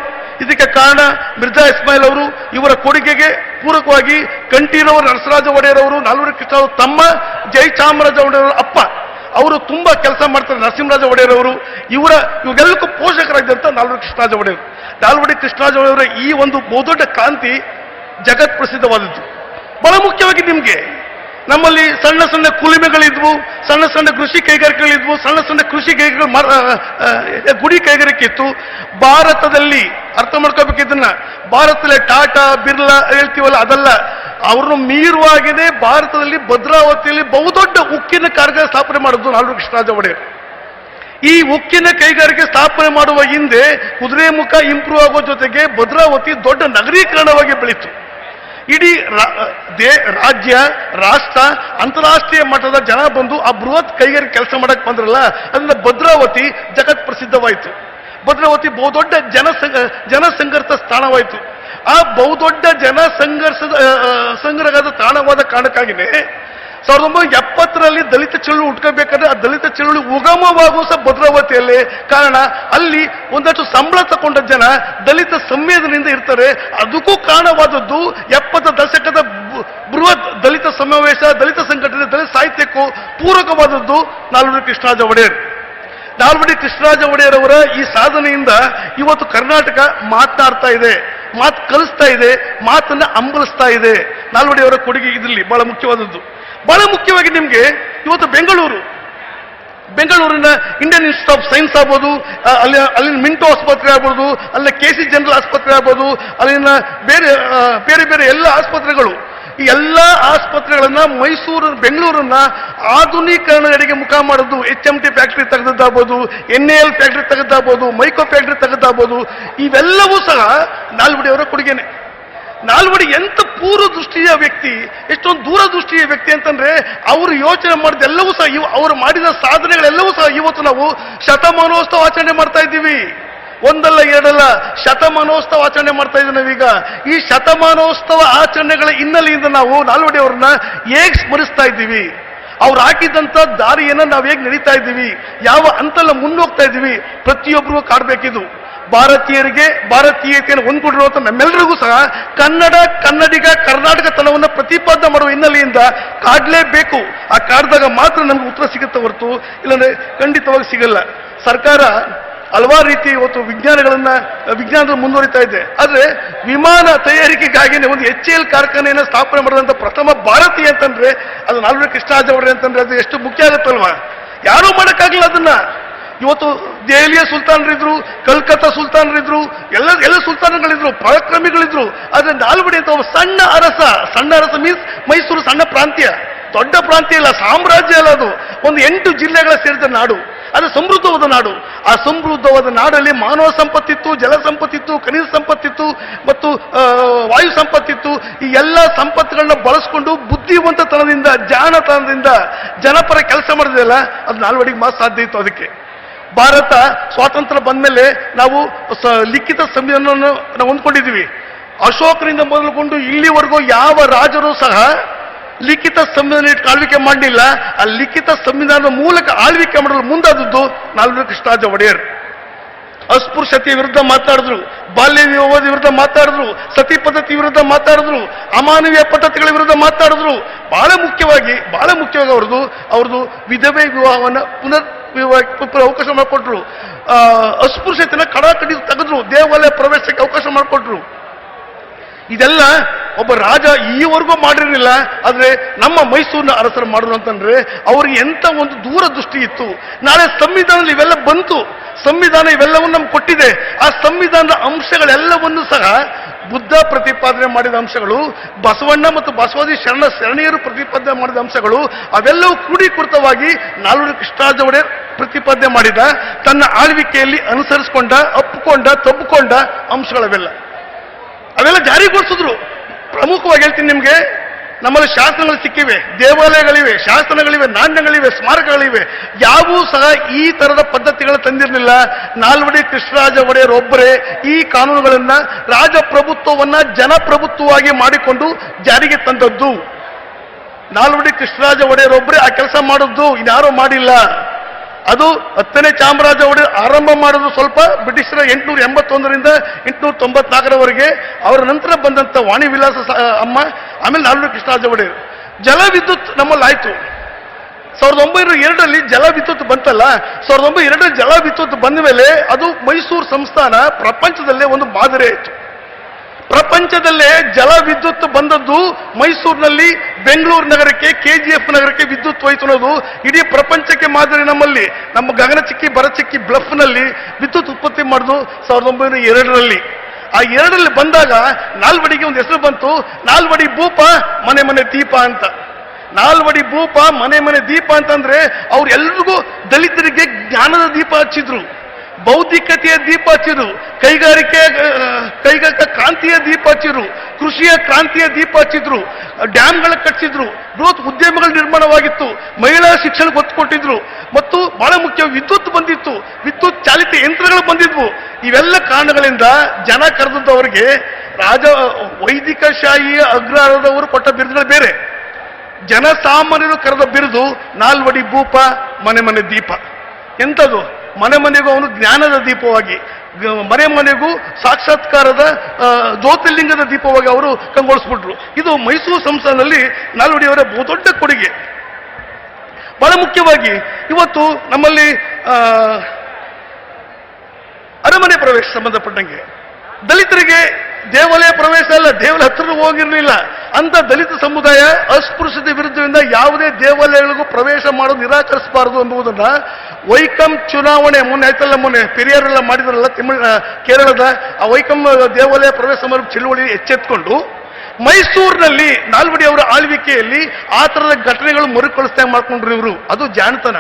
A: ಇದಕ್ಕೆ ಕಾರಣ ಮಿರ್ಜಾ ಇಸ್ಮಾಯಿಲ್ ಅವರು, ಇವರ ಕೊಡುಗೆಗೆ ಪೂರಕವಾಗಿ ಕಂಠೀರವರು ನರಸರಾಜ ಒಡೆಯರ್ ಅವರು, ನಾಲ್ವರು ಕೃಷ್ಣ ತಮ್ಮ, ಜೈ ಚಾಮರಾಜ ಒಡೆಯರ್ ಅಪ್ಪ. ಅವರು ತುಂಬಾ ಕೆಲಸ ಮಾಡ್ತಾರೆ ನರಸಿಂಹರಾಜ ಒಡೆಯರ್ ಅವರು. ಇವರ ಇವೆಲ್ಲಕ್ಕೂ ಪೋಷಕರಾಗಿದ್ದಂಥ ನಾಲ್ವಡಿ ಕೃಷ್ಣರಾಜ ಒಡೆಯರು. ನಾಲ್ವಡಿ ಕೃಷ್ಣರಾಜ ಒಡೆಯವರ ಈ ಒಂದು ಬಹುದೊಡ್ಡ ಕ್ರಾಂತಿ ಜಗತ್ ಪ್ರಸಿದ್ಧವಾದದ್ದು. ಬಹಳ ಮುಖ್ಯವಾಗಿ ನಿಮಗೆ. ನಮ್ಮಲ್ಲಿ ಸಣ್ಣ ಸಣ್ಣ ಕುಲಿಮೆಗಳಿದ್ವು, ಸಣ್ಣ ಸಣ್ಣ ಕೃಷಿ ಕೈಗಾರಿಕೆಗಳಿದ್ವು, ಸಣ್ಣ ಸಣ್ಣ ಕೃಷಿ ಕೈಗಾರಿಕೆ ಗುಡಿ ಕೈಗಾರಿಕೆ ಇತ್ತು. ಭಾರತದಲ್ಲಿ, ಅರ್ಥ ಮಾಡ್ಕೋಬೇಕಿದ್ದನ್ನ, ಭಾರತದಲ್ಲಿ ಟಾಟಾ, ಬಿರ್ಲಾ ಹೇಳ್ತೀವಲ್ಲ, ಅದಲ್ಲ ಅವ್ರನ್ನು ಮೀರುವಾಗಿದೆ ಭಾರತದಲ್ಲಿ ಭದ್ರಾವತಿಯಲ್ಲಿ ಬಹುದೊಡ್ಡ ಉಕ್ಕಿನ ಕಾರ್ಖಾನೆ ಸ್ಥಾಪನೆ ಮಾಡಿದ್ದು ನಾಲ್ವರು ಕೃಷ್ಣರಾಜ ಒಡೆಯರ್ ಈ ಉಕ್ಕಿನ ಕೈಗಾರಿಕೆ ಸ್ಥಾಪನೆ ಮಾಡುವ ಹಿಂದೆ ಕುದುರೆಮುಖ ಇಂಪ್ರೂವ್ ಆಗೋ ಜೊತೆಗೆ ಭದ್ರಾವತಿ ದೊಡ್ಡ ನಗರೀಕರಣವಾಗಿ ಬೆಳೀತು. ಇಡೀ ದೇ- ರಾಜ್ಯ, ರಾಷ್ಟ್ರ, ಅಂತಾರಾಷ್ಟ್ರೀಯ ಮಟ್ಟದ ಜನ ಬಂದು ಆ ಬೃಹತ್ ಕೈಗಾರಿಕೆ ಕೆಲಸ ಮಾಡಕ್ಕೆ ಬಂದ್ರಲ್ಲ, ಅದರಿಂದ ಭದ್ರಾವತಿ ಜಗತ್ ಪ್ರಸಿದ್ಧವಾಯಿತು. ಭದ್ರಾವತಿ ಬಹುದೊಡ್ಡ ಜನಸಂಘ ಜನಸಂಘರ್ಷ ಸ್ಥಾನವಾಯಿತು. ಆ ಬಹುದೊಡ್ಡ ಜನ ಸಂಘರ್ಷದ ಸಂಗ್ರಹದ ತಾಣವಾದ ಕಾರಣಕ್ಕಾಗಿನೇ ಸಾವಿರದ ಒಂಬೈನೂರ ಎಪ್ಪತ್ತರಲ್ಲಿ ದಲಿತ ಚಳುವಳಿ ಹುಟ್ಕೋಬೇಕಾದ್ರೆ ಆ ದಲಿತ ಚಳುವಳಿ ಉಗಮವಾಗುವ ಸಹ ಭದ್ರಾವತಿಯಲ್ಲಿ. ಕಾರಣ ಅಲ್ಲಿ ಒಂದಷ್ಟು ಸಂಬಳ ತಗೊಂಡ ಜನ ದಲಿತ ಸಂವೇದನೆಯಿಂದ ಇರ್ತಾರೆ. ಅದಕ್ಕೂ ಕಾರಣವಾದದ್ದು ಎಪ್ಪತ್ತ ದಶಕದ ಬೃಹತ್ ದಲಿತ ಸಮಾವೇಶ, ದಲಿತ ಸಂಘಟನೆ, ದಲಿತ ಸಾಹಿತ್ಯಕ್ಕೂ ಪೂರಕವಾದದ್ದು ನಾಲ್ವಡಿ ಕೃಷ್ಣರಾಜ ಒಡೆಯರ್. ನಾಲ್ವಡಿ ಕೃಷ್ಣರಾಜ ಒಡೆಯರ್ ಅವರ ಈ ಸಾಧನೆಯಿಂದ ಇವತ್ತು ಕರ್ನಾಟಕ ಮಾತನಾಡ್ತಾ ಇದೆ. ಮಾತು ಕಲಿಸ್ತಾ ಇದೆ, ಮಾತನ್ನ ಅಂಬಲಿಸ್ತಾ ಇದೆ. ನಾಲ್ವಡಿಯವರ ಕೊಡುಗೆ ಇದರಲ್ಲಿ ಬಹಳ ಮುಖ್ಯವಾದದ್ದು. ಬಹಳ ಮುಖ್ಯವಾಗಿ ನಿಮಗೆ ಇವತ್ತು ಬೆಂಗಳೂರು. ಬೆಂಗಳೂರಿನ ಇಂಡಿಯನ್ ಇನ್ಸ್ಟಿಟ್ಯೂಟ್ ಆಫ್ ಸೈನ್ಸ್ ಆಗ್ಬೋದು ಅಲ್ಲಿ, ಅಲ್ಲಿನ ಮಿಂಟೋ ಆಸ್ಪತ್ರೆ ಆಗ್ಬೋದು, ಅಲ್ಲಿ ಕೆ ಸಿ ಜನರಲ್ ಆಸ್ಪತ್ರೆ ಆಗ್ಬೋದು, ಅಲ್ಲಿನ ಬೇರೆ ಬೇರೆ ಬೇರೆ ಎಲ್ಲ ಆಸ್ಪತ್ರೆಗಳು ಎಲ್ಲ ಆಸ್ಪತ್ರೆಗಳನ್ನ ಮೈಸೂರು ಬೆಂಗಳೂರನ್ನ ಆಧುನೀಕರಣದೆಡೆಗೆ ಮುಖ ಮಾಡೋದು ಎಚ್ ಎಂ ಟಿ ಫ್ಯಾಕ್ಟರಿ ತೆಗೆದಾಗ್ಬೋದು ಎನ್ ಎಲ್ ಫ್ಯಾಕ್ಟ್ರಿ ತೆಗೆದಾಗ್ಬೋದು ಮೈಕೋ ಫ್ಯಾಕ್ಟ್ರಿ ತೆಗೆದಾಗ್ಬೋದು ಇವೆಲ್ಲವೂ ಸಹ ನಾಲ್ವಡಿಯವರ ಕೊಡುಗೆನೆ. ನಾಲ್ವಡಿ ಎಂತ ಪೂರ್ವ ದೃಷ್ಟಿಯ ವ್ಯಕ್ತಿ, ಎಷ್ಟೊಂದು ದೂರದೃಷ್ಟಿಯ ವ್ಯಕ್ತಿ ಅಂತಂದ್ರೆ ಅವರು ಯೋಚನೆ ಮಾಡಿದ ಎಲ್ಲವೂ ಸಹ ಅವರು ಮಾಡಿದ ಸಾಧನೆಗಳೆಲ್ಲವೂ ಸಹ ಇವತ್ತು ನಾವು ಶತಮಾನೋತ್ಸವ ಆಚರಣೆ ಮಾಡ್ತಾ ಇದ್ದೀವಿ. ಒಂದಲ್ಲ ಎರಡಲ್ಲ ಶತಮಾನೋತ್ಸವ ಆಚರಣೆ ಮಾಡ್ತಾ ಇದ್ದೀವಿ ನಾವೀಗ. ಈ ಶತಮಾನೋತ್ಸವ ಆಚರಣೆಗಳ ಹಿನ್ನೆಲೆಯಿಂದ ನಾವು ನಾಲ್ವಡಿ ಅವ್ರನ್ನ ಹೇಗೆ ಸ್ಮರಿಸ್ತಾ ಇದ್ದೀವಿ? ಅವ್ರು ಹಾಕಿದಂಥ ದಾರಿಯನ್ನು ನಾವು ಹೇಗೆ ನಡೀತಾ ಇದ್ದೀವಿ? ಯಾವ ಹಂತಲ್ಲ ಮುನ್ನೋಗ್ತಾ ಇದ್ದೀವಿ? ಪ್ರತಿಯೊಬ್ಬರಿಗೂ ಕಾಡಬೇಕಿದು. ಭಾರತೀಯರಿಗೆ ಭಾರತೀಯತೆಯನ್ನು ಹೊಂದ್ಕೊಂಡಿರುವಂಥ ನಮ್ಮೆಲ್ಲರಿಗೂ ಸಹ ಕನ್ನಡ, ಕನ್ನಡಿಗ, ಕರ್ನಾಟಕ ತನವನ್ನು ಪ್ರತಿಪಾದನೆ ಮಾಡುವ ಹಿನ್ನೆಲೆಯಿಂದ ಕಾಡಲೇಬೇಕು. ಆ ಕಾಡ್ದಾಗ ಮಾತ್ರ ನಮ್ಗೆ ಉತ್ತರ ಸಿಗುತ್ತೆ ಹೊರತು, ಇಲ್ಲಂದ್ರೆ ಖಂಡಿತವಾಗಿ ಸಿಗಲ್ಲ. ಸರ್ಕಾರ ಹಲವಾರು ರೀತಿ ಇವತ್ತು ವಿಜ್ಞಾನಗಳನ್ನ ವಿಜ್ಞಾನದ ಮುಂದುವರಿತಾ ಇದೆ. ಆದ್ರೆ ವಿಮಾನ ತಯಾರಿಕೆಗಾಗಿ ಒಂದು ಎಚ್ ಎಲ್ ಕಾರ್ಖಾನೆಯನ್ನು ಸ್ಥಾಪನೆ ಮಾಡಿದಂತ ಪ್ರಥಮ ಭಾರತೀಯ ಅಂತಂದ್ರೆ ಅದು ನಾಲ್ವರು ಕೃಷ್ಣರಾಜ ಅಂತಂದ್ರೆ ಅದು ಎಷ್ಟು ಮುಖ್ಯ ಆಗುತ್ತಲ್ವಾ? ಯಾರೂ ಮಾಡೋಕ್ಕಾಗಲ್ಲ ಅದನ್ನ. ಇವತ್ತು ದೆಹಲಿಯ ಸುಲ್ತಾನರಿದ್ರು, ಕಲ್ಕತ್ತಾ ಸುಲ್ತಾನರಿದ್ರು, ಎಲ್ಲ ಎಲ್ಲ ಸುಲ್ತಾನಗಳಿದ್ರು, ಪರಾಕ್ರಮಿಗಳಿದ್ರು. ಆದ್ರೆ ನಾಲ್ವಡಿ ಅಂತ ಸಣ್ಣ ಅರಸ ಸಣ್ಣ ಅರಸ ಮೀನ್ಸ್ ಮೈಸೂರು ಸಣ್ಣ ಪ್ರಾಂತ್ಯ. ದೊಡ್ಡ ಪ್ರಾಂತ್ಯ ಇಲ್ಲ, ಸಾಮ್ರಾಜ್ಯ ಅಲ್ಲ ಅದು. ಒಂದು ಎಂಟು ಜಿಲ್ಲೆಗಳ ಸೇರಿದ ನಾಡು. ಅದು ಸಮೃದ್ಧವಾದ ನಾಡು. ಆ ಸಮೃದ್ಧವಾದ ನಾಡಲ್ಲಿ ಮಾನವ ಸಂಪತ್ತಿತ್ತು, ಜಲ ಸಂಪತ್ತಿತ್ತು, ಖನಿಜ ಸಂಪತ್ತಿತ್ತು ಮತ್ತು ವಾಯು ಸಂಪತ್ತಿತ್ತು. ಈ ಎಲ್ಲ ಸಂಪತ್ತುಗಳನ್ನ ಬಳಸ್ಕೊಂಡು ಬುದ್ಧಿವಂತತನದಿಂದ, ಜಾಣತನದಿಂದ ಜನಪರ ಕೆಲಸ ಮಾಡಿದೆಯಲ್ಲ ಅದು ನಾಲ್ವಡಿಗೆ ಮಾತ್ರ ಸಾಧ್ಯ ಇತ್ತು ಅದಕ್ಕೆ. ಭಾರತ ಸ್ವಾತಂತ್ರ್ಯ ಬಂದ್ಮೇಲೆ ನಾವು ಸ- ಲಿಖಿತ ಸಂವಿಧಾನವನ್ನು ನಾವು ಹೊಂದ್ಕೊಂಡಿದ್ದೀವಿ. ಅಶೋಕರಿಂದ ಮೊದಲುಗೊಂಡು ಇಲ್ಲಿವರೆಗೂ ಯಾವ ರಾಜರು ಸಹ ಲಿಖಿತ ಸಂವಿಧಾನ ಇಟ್ಟು ಆಳ್ವಿಕೆ ಮಾಡಲಿಲ್ಲ, ಆ ಲಿಖಿತ ಸಂವಿಧಾನದ ಮೂಲಕ ಆಳ್ವಿಕೆ ಮಾಡಲು ಮುಂದಾದದ್ದು ನಾಲ್ವರು ಕೃಷ್ಣರಾಜ ಒಡೆಯರ್. ಅಸ್ಪೃಶ್ಯತೆ ವಿರುದ್ಧ ಮಾತಾಡಿದ್ರು ಬಾಲ್ಯ ವಿವಾಹದ ವಿರುದ್ಧ ಮಾತಾಡಿದ್ರು, ಸತಿ ಪದ್ಧತಿ ವಿರುದ್ಧ ಮಾತಾಡಿದ್ರು, ಅಮಾನವೀಯ ಪದ್ಧತಿಗಳ ವಿರುದ್ಧ ಮಾತಾಡಿದ್ರು. ಬಹಳ ಮುಖ್ಯವಾಗಿ ಬಹಳ ಮುಖ್ಯವಾಗಿ ಅವ್ರದ್ದು ಅವ್ರದ್ದು ವಿಧವೆ ವಿವಾಹವನ್ನು ಪುನರ್ ಅವಕಾಶ ಮಾಡಿಕೊಟ್ರು. ಅಸ್ಪೃಶ್ಯತೆಯನ್ನು ಕಡಾಕಡಿ ತೆಗೆದ್ರು, ದೇವಾಲಯ ಪ್ರವೇಶಕ್ಕೆ ಅವಕಾಶ ಮಾಡಿಕೊಟ್ರು. ಇದೆಲ್ಲ ಒಬ್ಬ ರಾಜ ಈವರೆಗೂ ಮಾಡಿರಲಿಲ್ಲ. ಆದರೆ ನಮ್ಮ ಮೈಸೂರಿನ ಅರಸರು ಮಾಡಿದ್ರು ಅಂತಂದ್ರೆ ಅವ್ರಿಗೆ ಎಂಥ ಒಂದು ದೂರದೃಷ್ಟಿ ಇತ್ತು. ನಾಳೆ ಸಂವಿಧಾನದಲ್ಲಿ ಇವೆಲ್ಲ ಬಂತು. ಸಂವಿಧಾನ ಇವೆಲ್ಲವನ್ನು ನಮ್ಗೆ ಕೊಟ್ಟಿದೆ. ಆ ಸಂವಿಧಾನದ ಅಂಶಗಳೆಲ್ಲವನ್ನು ಸಹ ಬುದ್ಧ ಪ್ರತಿಪಾದನೆ ಮಾಡಿದ ಅಂಶಗಳು, ಬಸವಣ್ಣ ಮತ್ತು ಬಸವಾದಿ ಶರಣ ಶರಣೀಯರು ಪ್ರತಿಪಾದನೆ ಮಾಡಿದ ಅಂಶಗಳು, ಅವೆಲ್ಲವೂ ಕ್ರೋಢೀಕೃತವಾಗಿ ನಾಲ್ವರು ಕೃಷ್ಣರಾಜ ಪ್ರತಿಪಾದನೆ ಮಾಡಿದ, ತನ್ನ ಆಳ್ವಿಕೆಯಲ್ಲಿ ಅನುಸರಿಸಿಕೊಂಡ ಅಪ್ಪಿಕೊಂಡ ತಬ್ಬಿಕೊಂಡ ಅಂಶಗಳವೆಲ್ಲ. ಅವೆಲ್ಲ ಜಾರಿಗೊಳಿಸಿದ್ರು. ಪ್ರಮುಖವಾಗಿ ಹೇಳ್ತೀನಿ ನಿಮಗೆ, ನಮ್ಮಲ್ಲಿ ಶಾಸನಗಳು ಸಿಕ್ಕಿವೆ, ದೇವಾಲಯಗಳಿವೆ, ಶಾಸನಗಳಿವೆ, ನಾಣ್ಯಗಳಿವೆ, ಸ್ಮಾರಕಗಳಿವೆ. ಯಾವೂ ಸಹ ಈ ತರದ ಪದ್ಧತಿಗಳು ತಂದಿರಲಿಲ್ಲ. ನಾಲ್ವಡಿ ಕೃಷ್ಣರಾಜ ಒಡೆಯರ್ ಒಬ್ಬರೇ ಈ ಕಾನೂನುಗಳನ್ನ ರಾಜಪ್ರಭುತ್ವವನ್ನ ಜನಪ್ರಭುತ್ವವಾಗಿ ಮಾಡಿಕೊಂಡು ಜಾರಿಗೆ ತಂದದ್ದು. ನಾಲ್ವಡಿ ಕೃಷ್ಣರಾಜ ಒಡೆಯರ್ ಒಬ್ಬರೇ ಆ ಕೆಲಸ ಮಾಡಿದ್ದು, ಇನ್ಯಾರೂ ಮಾಡಿಲ್ಲ. ಅದು ಹತ್ತನೇ ಚಾಮರಾಜ ಒಡೆಯ ಆರಂಭ ಮಾಡೋದು ಸ್ವಲ್ಪ ಬ್ರಿಟಿಷರ ಎಂಟುನೂರ ಎಂಬತ್ತೊಂದರಿಂದ ಎಂಟುನೂರ ತೊಂಬತ್ನಾಲ್ಕರವರೆಗೆ, ಅವರ ನಂತರ ಬಂದಂಥ ವಾಣಿ ವಿಲಾಸ ಅಮ್ಮ, ಆಮೇಲೆ ನಾಲ್ವಡಿ ಕೃಷ್ಣರಾಜ ಒಡೆಯರು. ಜಲ ವಿದ್ಯುತ್ ನಮ್ಮಲ್ಲಿ ಆಯಿತು ಸಾವಿರದ ಒಂಬೈನೂರ ಎರಡರಲ್ಲಿ ಜಲ ವಿದ್ಯುತ್ ಬಂತಲ್ಲ, ಸಾವಿರದ ಒಂಬೈನೂರ ಎರಡರಲ್ಲಿ ಜಲ ವಿದ್ಯುತ್ ಬಂದ ಮೇಲೆ ಅದು ಮೈಸೂರು ಸಂಸ್ಥಾನ ಪ್ರಪಂಚದಲ್ಲೇ ಒಂದು ಮಾದರಿ ಆಯಿತು ಪ್ರಪಂಚದಲ್ಲೇ ಜಲ ವಿದ್ಯುತ್ ಬಂದದ್ದು ಮೈಸೂರಿನಲ್ಲಿ, ಬೆಂಗಳೂರು ನಗರಕ್ಕೆ ಕೆಜಿಎಫ್ ನಗರಕ್ಕೆ ವಿದ್ಯುತ್ ಹೋಯ್ತು ಅನ್ನೋದು ಇಡೀ ಪ್ರಪಂಚಕ್ಕೆ ಮಾದರಿ ನಮ್ಮಲ್ಲಿ. ನಮ್ಮ ಗಗನಚಿಕ್ಕಿ ಬರಚಿಕ್ಕಿ ಬ್ಲಫ್ನಲ್ಲಿ ವಿದ್ಯುತ್ ಉತ್ಪತ್ತಿ ಮಾಡೋದು ಸಾವಿರದ ಒಂಬೈನೂರ ಎರಡರಲ್ಲಿ. ಆ ಎರಡರಲ್ಲಿ ಬಂದಾಗ ನಾಲ್ವಡಿಗೆ ಒಂದು ಹೆಸರು ಬಂತು, ನಾಲ್ವಡಿ ಭೂಪ, ಮನೆ ಮನೆ ದೀಪ ಅಂತ. ನಾಲ್ವಡಿ ಭೂಪ, ಮನೆ ಮನೆ ದೀಪ ಅಂತಂದ್ರೆ ಅವ್ರು ಎಲ್ರಿಗೂ ದಲಿತರಿಗೆ ಜ್ಞಾನದ ದೀಪ ಹಚ್ಚಿದ್ರು. ಬೌದ್ಧಿಕತೆಯ ದೀಪ ಹಚ್ಚಿದ್ರು ಕೈಗಾರಿಕೆ ಕೈಗಾರಿಕಾ ಕ್ರಾಂತಿಯ ದೀಪ ಹಚ್ಚಿದ್ರು ಕೃಷಿಯ ಕ್ರಾಂತಿಯ ದೀಪ ಹಚ್ಚಿದ್ರು. ಡ್ಯಾಮ್ಗಳ ಕಟ್ಟಿಸಿದ್ರು ಬೃಹತ್ ಉದ್ಯಮಗಳು ನಿರ್ಮಾಣವಾಗಿತ್ತು. ಮಹಿಳಾ ಶಿಕ್ಷಣಕ್ಕೆ ಒತ್ತು ಕೊಟ್ಟಿದ್ರು ಮತ್ತು ಬಹಳ ಮುಖ್ಯ ವಿದ್ಯುತ್ ಬಂದಿತ್ತು. ವಿದ್ಯುತ್ ಚಾಲಿತ ಯಂತ್ರಗಳು ಬಂದಿದ್ವು. ಇವೆಲ್ಲ ಕಾರಣಗಳಿಂದ ಜನ ಕರೆದಂಥವ್ರಿಗೆ ರಾಜ ವೈದಿಕ ಶಾಹಿಯ ಅಗ್ರಹಾರದವರು ಕೊಟ್ಟ ಬಿರುದುಗಳು ಬೇರೆ. ಜನಸಾಮಾನ್ಯರು ಕರೆದ ಬಿರುದು ನಾಲ್ವಡಿ ಭೂಪ ಮನೆ ಮನೆ ದೀಪ. ಎಂಥದ್ದು? ಮನೆ ಮನೆಗೂ ಅವನು ಜ್ಞಾನದ ದೀಪವಾಗಿ, ಮನೆ ಮನೆಗೂ ಸಾಕ್ಷಾತ್ಕಾರದ ಜ್ಯೋತಿರ್ಲಿಂಗದ ದೀಪವಾಗಿ ಅವರು ಕಂಗೊಳಿಸ್ಬಿಟ್ರು. ಇದು ಮೈಸೂರು ಸಂಸ್ಥಾನದಲ್ಲಿ ನಾಲ್ವಡಿಯವರ ಬಹುದೊಡ್ಡ ಕೊಡುಗೆ. ಬಹಳ ಮುಖ್ಯವಾಗಿ ಇವತ್ತು ನಮ್ಮಲ್ಲಿ ಅರಮನೆ ಪ್ರವೇಶ ಸಂಬಂಧಪಟ್ಟಂಗೆ ದಲಿತರಿಗೆ ದೇವಾಲಯ ಪ್ರವೇಶ ಅಲ್ಲ, ದೇವರ ಹತ್ರ ಹೋಗಿರಲಿಲ್ಲ. ಅಂತ ದಲಿತ ಸಮುದಾಯ ಅಸ್ಪೃಶ್ಯತೆ ವಿರುದ್ಧದಿಂದ ಯಾವುದೇ ದೇವಾಲಯಗಳಿಗೂ ಪ್ರವೇಶ ಮಾಡೋದು ನಿರಾಕರಿಸಬಾರದು ಎಂಬುದನ್ನ ವೈಕಂ ಚುನಾವಣೆ, ಮೊನ್ನೆ ಆಯ್ತಲ್ಲ ಮೊನ್ನೆ ಪೆರಿಯಾರೆಲ್ಲ ಮಾಡಿದ್ರಲ್ಲ ತಮಿಳ್ ಕೇರಳದ, ಆ ವೈಕಂ ದೇವಾಲಯ ಪ್ರವೇಶ ಸಮಾರಂಭ ಚಳುವಳಿ ಎಚ್ಚೆತ್ಕೊಂಡು, ಮೈಸೂರಿನಲ್ಲಿ ನಾಲ್ವಡಿ ಅವರ ಆಳ್ವಿಕೆಯಲ್ಲಿ ಆ ಥರದ ಘಟನೆಗಳು ಮರುಕಳಿಸ್ತಾ ಮಾಡ್ಕೊಂಡ್ರು ಇವರು. ಅದು ಜಾಣತನ.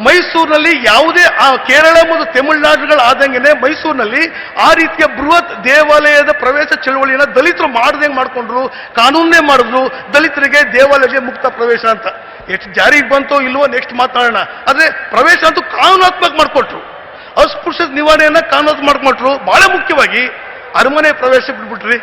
A: ಮೈಸೂರಿನಲ್ಲಿ ಯಾವುದೇ, ಆ, ಕೇರಳ ಮತ್ತು ತಮಿಳುನಾಡುಗಳು ಆದಂಗೆನೆ ಮೈಸೂರಿನಲ್ಲಿ ಆ ರೀತಿಯ ಬೃಹತ್ ದೇವಾಲಯದ ಪ್ರವೇಶ ಚಳವಳಿಯನ್ನು ದಲಿತರು ಮಾಡದೆ ಮಾಡಿಕೊಂಡ್ರು ಕಾನೂನೇ ಮಾಡಿದ್ರು, ದಲಿತರಿಗೆ ದೇವಾಲಯಕ್ಕೆ ಮುಕ್ತ ಪ್ರವೇಶ ಅಂತ. ಎಷ್ಟು ಜಾರಿಗೆ ಬಂತೋ ಇಲ್ವೋ ನೆಕ್ಸ್ಟ್ ಮಾತಾಡೋಣ. ಆದರೆ ಪ್ರವೇಶ ಅಂತೂ ಕಾನೂನಾತ್ಮಕ ಮಾಡಿಕೊಟ್ರು. ಅಸ್ಪೃಶ್ಯ ನಿವಾರಣೆಯನ್ನು ಕಾನೂನು ಮಾಡಿಕೊಟ್ರು. ಬಹಳ ಮುಖ್ಯವಾಗಿ ಅರಮನೆ ಪ್ರವೇಶ ಬಿಟ್ಬಿಟ್ರಿ.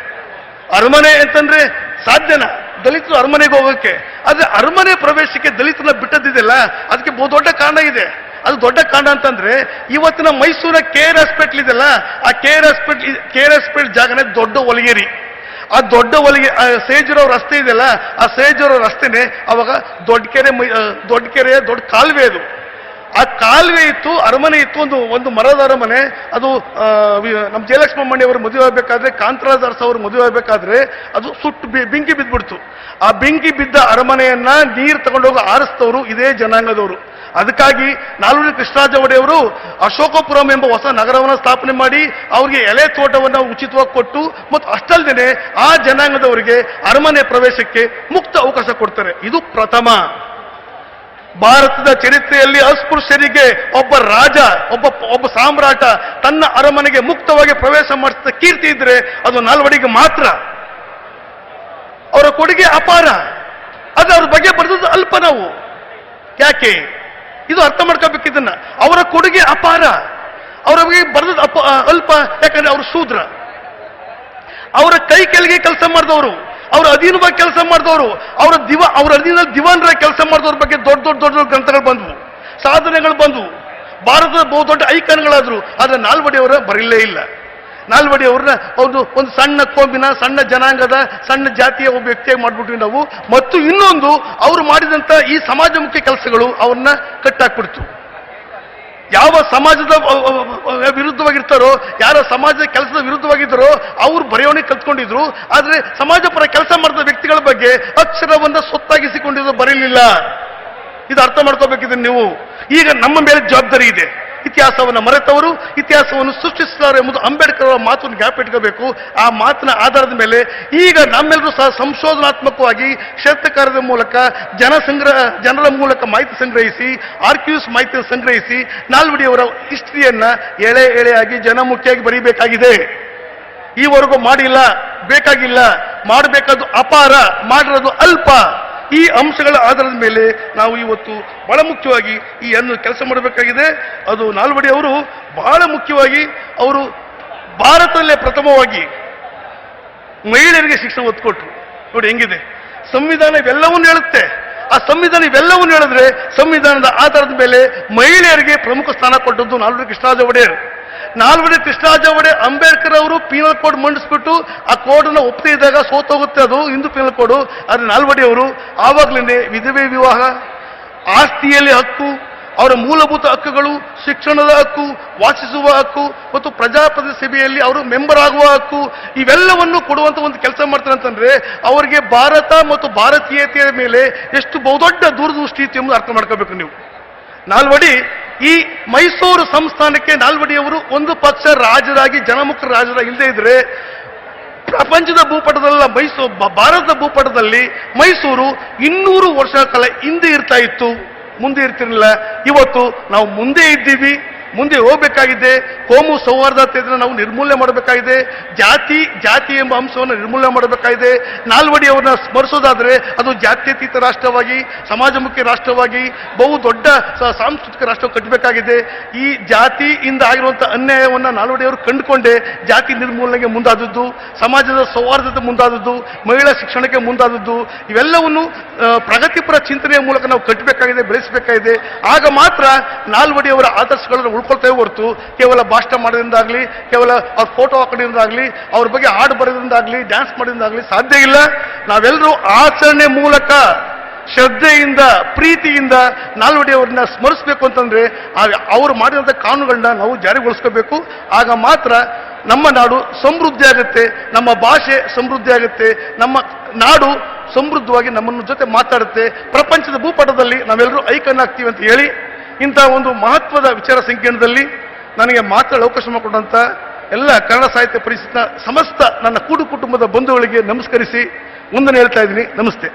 A: ಅರಮನೆ ಅಂತಂದ್ರೆ ಸಾಧ್ಯನಾ? ದಲಿತರು ಅರಮನೆಗೆ ಹೋಗೋಕ್ಕೆ ಆದರೆ ಅರಮನೆ ಪ್ರವೇಶಕ್ಕೆ ದಲಿತನ ಬಿಟ್ಟದ್ದಿದೆಯಲ್ಲ? ಅದಕ್ಕೆ ಬಹು ದೊಡ್ಡ ಕಾರಣ ಇದೆ. ಅದು ದೊಡ್ಡ ಕಾರಣ ಅಂತಂದ್ರೆ, ಇವತ್ತಿನ ಮೈಸೂರ ಕೆ ಆರ್ ಹಾಸ್ಪಿಟ್ಲ್ ಇದೆಯಲ್ಲ, ಆ K R hospital K R hospital ಜಾಗನೇ ದೊಡ್ಡ ಒಲಗೇರಿ. ಆ ದೊಡ್ಡ ಒಲಿಗೆ, ಆ ಸೇಜುರೋ ರಸ್ತೆ ಇದೆಯಲ್ಲ, ಆ ಸೇಜುರೋ ರಸ್ತೆನೇ ಅವಾಗ ದೊಡ್ಡ ಕೆರೆ ದೊಡ್ಡ ಕೆರೆಯ ದೊಡ್ಡ ಕಾಲುವೆ ಅದು. ಆ ಕಾಲುವೆ ಇತ್ತು, ಅರಮನೆ ಇತ್ತು, ಒಂದು ಒಂದು ಮರದ ಅರಮನೆ. ಅದು ನಮ್ಮ ಜಯಲಕ್ಷ್ಮಮ್ಮಣ್ಣಿ ಅವರು ಮದುವೆ ಆಗಬೇಕಾದ್ರೆ, ಕಾಂತರಾಜ್ ಅರಸ ಅವರು ಮದುವೆ ಆಗಬೇಕಾದ್ರೆ, ಅದು ಸುಟ್ಟು ಬೆಂಕಿ ಬಿದ್ದುಬಿಡ್ತು ಆ ಬೆಂಕಿ ಬಿದ್ದ ಅರಮನೆಯನ್ನ ನೀರು ತಗೊಂಡೋಗಿ ಆರಿಸ್ತವರು ಇದೇ ಜನಾಂಗದವರು. ಅದಕ್ಕಾಗಿ ನಾಲ್ವಡಿ ಕೃಷ್ಣರಾಜ ಒಡೆಯವರು ಅಶೋಕಪುರಂ ಎಂಬ ಹೊಸ ನಗರವನ್ನು ಸ್ಥಾಪನೆ ಮಾಡಿ, ಅವರಿಗೆ ಎಲೆ ತೋಟವನ್ನು ಉಚಿತವಾಗಿ ಕೊಟ್ಟು, ಮತ್ತು ಅಷ್ಟಲ್ದೇನೆ ಆ ಜನಾಂಗದವರಿಗೆ ಅರಮನೆ ಪ್ರವೇಶಕ್ಕೆ ಮುಕ್ತ ಅವಕಾಶ ಕೊಡ್ತಾರೆ. ಇದು ಪ್ರಥಮ. ಭಾರತದ ಚರಿತ್ರೆಯಲ್ಲಿ ಅಸ್ಪೃಶ್ಯರಿಗೆ ಒಬ್ಬ ರಾಜ, ಒಬ್ಬ ಒಬ್ಬ ಸಾಮ್ರಾಟ ತನ್ನ ಅರಮನೆಗೆ ಮುಕ್ತವಾಗಿ ಪ್ರವೇಶ ಮಾಡಿಸಿದ ಕೀರ್ತಿ ಇದ್ರೆ ಅದು ನಾಲ್ವಡಿಗೆ ಮಾತ್ರ. ಅವರ ಕೊಡುಗೆ ಅಪಾರ. ಅದು ಅವ್ರ ಬಗ್ಗೆ ಬರೆದದ್ದು ಅಲ್ಪ ನಾವು. ಯಾಕೆ? ಇದು ಅರ್ಥ ಮಾಡ್ಕೋಬೇಕಿದನ್ನ ಅವರ ಕೊಡುಗೆ ಅಪಾರ. ಅವರ ಬಗ್ಗೆ ಬರೆದ ಅಲ್ಪ, ಯಾಕಂದ್ರೆ ಅವರು ಶೂದ್ರ. ಅವರ ಕೈ ಕೆಳಗೆ ಕೆಲಸ ಮಾಡಿದವರು. ಅವರ ಅಧೀನವಾಗಿ ಕೆಲಸ ಮಾಡಿದವರು, ಅವರ ದಿವ, ಅವರ ಅಧೀನದಲ್ಲಿ ದಿವಾನರ ಕೆಲಸ ಮಾಡಿದವ್ರ ಬಗ್ಗೆ ದೊಡ್ಡ ದೊಡ್ಡ ದೊಡ್ಡ ದೊಡ್ಡ ಗ್ರಂಥಗಳು ಬಂದವು. ಸಾಧನೆಗಳು ಬಂದವು. ಭಾರತದ ಬಹು ದೊಡ್ಡ ಐಕಾನ್ಗಳಾದ್ರು, ಆದ್ರೆ ನಾಲ್ವಡಿ ಅವರ ಬರಲೇ ಇಲ್ಲ. ನಾಲ್ವಡಿ ಅವ್ರನ್ನ ಒಂದು ಒಂದು ಸಣ್ಣ ಕೋಮಿನ ಸಣ್ಣ ಜನಾಂಗದ, ಸಣ್ಣ ಜಾತಿಯ ಒಬ್ಬ ವ್ಯಕ್ತಿಯಾಗಿ ಮಾಡಿಬಿಟ್ವಿ ನಾವು. ಮತ್ತು ಇನ್ನೊಂದು, ಅವರು ಮಾಡಿದಂತ ಈ ಸಮಾಜಮುಖಿ ಕೆಲಸಗಳು ಅವ್ರನ್ನ ಕಟ್ಟಾಕ್ಬಿಡ್ತು. ಯಾವ ಸಮಾಜದ ವಿರುದ್ಧವಾಗಿರ್ತಾರೋ, ಯಾರ ಸಮಾಜದ ಕೆಲಸದ ವಿರುದ್ಧವಾಗಿದ್ದರೋ ಅವ್ರು ಬರೆಯೋಣಿ ಕಲ್ತ್ಕೊಂಡಿದ್ರು. ಆದರೆ ಸಮಾಜ ಪರ ಕೆಲಸ ಮಾಡಿದ ವ್ಯಕ್ತಿಗಳ ಬಗ್ಗೆ ಅಕ್ಷರವನ್ನ ಸೊತ್ತಾಗಿಸಿಕೊಂಡಿದ್ದು ಬರೀಲಿಲ್ಲ. ಇದು ಅರ್ಥ ಮಾಡ್ಕೋಬೇಕಿದ್ರೆ ನೀವು. ಈಗ ನಮ್ಮ ಮೇಲೆ ಜವಾಬ್ದಾರಿ ಇದೆ. ಇತಿಹಾಸವನ್ನು ಮರೆತವರು, ಇತಿಹಾಸವನ್ನು ಸೃಷ್ಟಿಸಿದ್ದಾರೆ ಎಂಬುದು ಅಂಬೇಡ್ಕರ್ ಅವರ ಮಾತನ್ನು ಗ್ಯಾಪ್ ಇಟ್ಕೋಬೇಕು ಆ ಮಾತಿನ ಆಧಾರದ ಮೇಲೆ ಈಗ ನಮ್ಮೆಲ್ಲರೂ ಸಹ ಸಂಶೋಧನಾತ್ಮಕವಾಗಿ ಕ್ಷೇತ್ರ ಕಾರ್ಯದ ಮೂಲಕ ಜನ ಸಂಗ್ರಹ ಜನರ ಮೂಲಕ ಮಾಹಿತಿ ಸಂಗ್ರಹಿಸಿ, ಆರ್ಕ್ಯೂಸ್ ಮಾಹಿತಿ ಸಂಗ್ರಹಿಸಿ, ನಾಲ್ವಡಿಯವರ ಹಿಸ್ಟ್ರಿಯನ್ನು ಎಳೆ ಎಳೆಯಾಗಿ ಜನಮುಖಿಯಾಗಿ ಬರೀಬೇಕಾಗಿದೆ. ಈವರೆಗೂ ಮಾಡಿಲ್ಲ, ಬೇಕಾಗಿಲ್ಲ, ಮಾಡಬೇಕಾದ್ದು ಅಪಾರ, ಮಾಡಿರೋದು ಅಲ್ಪ. ಈ ಅಂಶಗಳ ಆಧಾರದ ಮೇಲೆ ನಾವು ಇವತ್ತು ಬಹಳ ಮುಖ್ಯವಾಗಿ ಈ ಅನ್ನು ಕೆಲಸ ಮಾಡಬೇಕಾಗಿದೆ. ಅದು ನಾಲ್ವಡಿ ಅವರು ಬಹಳ ಮುಖ್ಯವಾಗಿ ಅವರು ಭಾರತದಲ್ಲೇ ಪ್ರಥಮವಾಗಿ ಮಹಿಳೆಯರಿಗೆ ಶಿಕ್ಷಣ ಒತ್ತು ಕೊಟ್ಟರು ನೋಡಿ ಹೆಂಗಿದೆ. ಸಂವಿಧಾನ ಇವೆಲ್ಲವನ್ನು ಹೇಳುತ್ತೆ. ಆ ಸಂವಿಧಾನ ಇವೆಲ್ಲವನ್ನು ಹೇಳಿದ್ರೆ ಸಂವಿಧಾನದ ಆಧಾರದ ಮೇಲೆ ಮಹಿಳೆಯರಿಗೆ ಪ್ರಮುಖ ಸ್ಥಾನ ಕೊಟ್ಟದ್ದು ನಾಲ್ವಡಿ ಕೃಷ್ಣರಾಜ ಒಡೆಯರ್. ನಾಲ್ವಡಿ ಕೃಷ್ಣರಾಜ ಅಂಬೇಡ್ಕರ್ ಅವರು ಪೀನಲ್ ಕೋಡ್ ಮಂಡಿಸ್ಬಿಟ್ಟು ಆ ಕೋಡನ್ನು ಒಪ್ಪದೇ ಇದ್ದಾಗ ಸೋತೋಗುತ್ತೆ ಅದು, ಹಿಂದೂ ಪೀನಲ್ ಕೋಡು. ಆದ್ರೆ ನಾಲ್ವಡಿ ಅವರು. ಆವಾಗಲೇ ವಿಧವೆ ವಿವಾಹ, ಆಸ್ತಿಯಲ್ಲಿ ಹಕ್ಕು, ಅವರ ಮೂಲಭೂತ ಹಕ್ಕುಗಳು, ಶಿಕ್ಷಣದ ಹಕ್ಕು, ವಾಸಿಸುವ ಹಕ್ಕು ಮತ್ತು ಪ್ರಜಾಪ್ರತಿ ಸಭೆಯಲ್ಲಿ ಅವರು ಮೆಂಬರ್ ಆಗುವ ಹಕ್ಕು, ಇವೆಲ್ಲವನ್ನು ಕೊಡುವಂತ ಒಂದು ಕೆಲಸ ಮಾಡ್ತಾರೆ ಅಂತಂದ್ರೆ ಅವರಿಗೆ ಭಾರತ ಮತ್ತು ಭಾರತೀಯತೆಯ ಮೇಲೆ ಎಷ್ಟು ಬಹುದೊಡ್ಡ ದೂರದೃಷ್ಟಿ ಇತ್ತು ಎಂಬುದು ಅರ್ಥ ಮಾಡ್ಕೋಬೇಕು ನೀವು. ನಾಲ್ವಡಿ ಈ ಮೈಸೂರು ಸಂಸ್ಥಾನಕ್ಕೆ ನಾಲ್ವಡಿಯವರು ಒಂದು ಪಕ್ಷ ರಾಜರಾಗಿ, ಜನಮುಖ ರಾಜರಾಗಿ ಇಲ್ಲದೆ ಇದ್ರೆ ಪ್ರಪಂಚದ ಭೂಪಟದಲ್ಲ ಮೈಸೂರು ಭಾರತದ ಭೂಪಟದಲ್ಲಿ ಮೈಸೂರು ಇನ್ನೂರು ವರ್ಷ ಕಾಲ ಹಿಂದೆ ಇರ್ತಾ ಇತ್ತು, ಮುಂದೆ ಇರ್ತಿರಲಿಲ್ಲ. ಇವತ್ತು ನಾವು ಮುಂದೆ ಇದ್ದೀವಿ. ಮುಂದೆ ಹೋಗಬೇಕಾಗಿದೆ. ಕೋಮು ಸೌಹಾರ್ದತೆಯನ್ನು ನಾವು ನಿರ್ಮೂಲನೆ ಮಾಡಬೇಕಾಗಿದೆ. ಜಾತಿ ಜಾತಿ ಎಂಬ ಅಂಶವನ್ನು ನಿರ್ಮೂಲನೆ ಮಾಡಬೇಕಾಗಿದೆ. ನಾಲ್ವಡಿಯವರನ್ನ ಸ್ಮರಿಸೋದಾದ್ರೆ ಅದು ಜಾತ್ಯತೀತ ರಾಷ್ಟ್ರವಾಗಿ, ಸಮಾಜಮುಖಿ ರಾಷ್ಟ್ರವಾಗಿ, ಬಹು ದೊಡ್ಡ ಸಾಂಸ್ಕೃತಿಕ ರಾಷ್ಟ್ರ ಕಟ್ಟಬೇಕಾಗಿದೆ. ಈ ಜಾತಿಯಿಂದ ಆಗಿರುವಂಥ ಅನ್ಯಾಯವನ್ನು ನಾಲ್ವಡಿಯವರು ಕಂಡುಕೊಂಡೇ ಜಾತಿ ನಿರ್ಮೂಲನೆಗೆ ಮುಂದಾದದ್ದು, ಸಮಾಜದ ಸೌಹಾರ್ದತೆ ಮುಂದಾದದ್ದು, ಮಹಿಳಾ ಶಿಕ್ಷಣಕ್ಕೆ ಮುಂದಾದದ್ದು, ಇವೆಲ್ಲವನ್ನು ಪ್ರಗತಿಪರ ಚಿಂತನೆಯ ಮೂಲಕ ನಾವು ಕಟ್ಟಬೇಕಾಗಿದೆ, ಬೆಳೆಸಬೇಕಾಗಿದೆ. ಆಗ ಮಾತ್ರ ನಾಲ್ವಡಿಯವರ ಆದರ್ಶಗಳನ್ನು ಉಳ್ಕೊಳ್ತೇವೆ ಹೊರತು ಕೇವಲ ಭಾಷಣ ಮಾಡೋದ್ರಿಂದಾಗಲಿ, ಕೇವಲ ಅವ್ರ ಫೋಟೋ ಹಾಕೋದ್ರಿಂದಾಗಲಿ ಅವ್ರ ಬಗ್ಗೆ ಹಾಡು ಬರೋದ್ರಿಂದಾಗಲಿ ಡ್ಯಾನ್ಸ್ ಮಾಡೋದ್ರಿಂದಾಗಲಿ ಸಾಧ್ಯ ಇಲ್ಲ. ನಾವೆಲ್ಲರೂ ಆಚರಣೆ ಮೂಲಕ ಶ್ರದ್ಧೆಯಿಂದ, ಪ್ರೀತಿಯಿಂದ ನಾಲ್ವಡಿ ಸ್ಮರಿಸ್ಬೇಕು ಸ್ಮರಿಸಬೇಕು ಅಂತಂದ್ರೆ ಅವರು ಮಾಡಿದಂಥ ಕಾನೂನುಗಳನ್ನ ನಾವು ಜಾರಿಗೊಳಿಸ್ಕೋಬೇಕು. ಆಗ ಮಾತ್ರ ನಮ್ಮ ನಾಡು ಸಮೃದ್ಧಿ ಆಗುತ್ತೆ, ನಮ್ಮ ಭಾಷೆ ಸಮೃದ್ಧಿ ಆಗುತ್ತೆ, ನಮ್ಮ ನಾಡು ಸಮೃದ್ಧವಾಗಿ ನಮ್ಮನ್ನು ಜೊತೆ ಮಾತಾಡುತ್ತೆ. ಪ್ರಪಂಚದ ಭೂಪಟದಲ್ಲಿ ನಾವೆಲ್ಲರೂ ಐಕನ್ ಆಗ್ತೀವಿ ಅಂತ ಹೇಳಿ ಇಂಥ ಒಂದು ಮಹತ್ವದ ವಿಚಾರ ಸಂಕಿರಣದಲ್ಲಿ ನನಗೆ ಮಾತಾಡಲು ಅವಕಾಶ ಮಾಡಿಕೊಂಡಂಥ ಎಲ್ಲ ಕನ್ನಡ ಸಾಹಿತ್ಯ ಪರಿಷತ್ನ ಸಮಸ್ತ ನನ್ನ ಕೂಡು ಕುಟುಂಬದ ಬಂಧುಗಳಿಗೆ ನಮಸ್ಕರಿಸಿ ಮುಂದೆ ಹೇಳ್ತಾ ಇದ್ದೀನಿ. ನಮಸ್ತೆ.